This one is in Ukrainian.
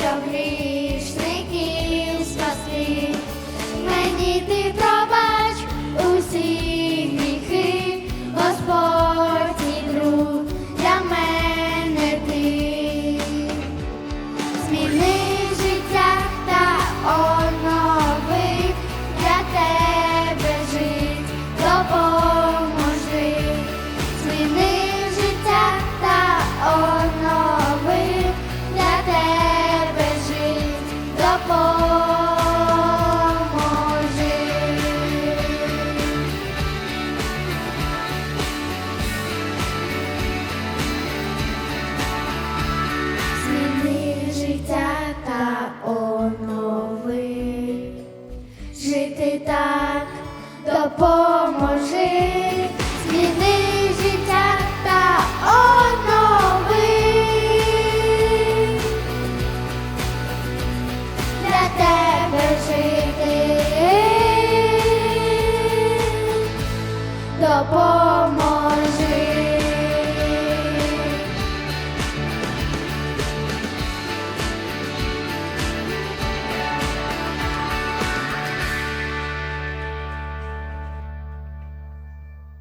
щоб грішників спасти, мені ти прав.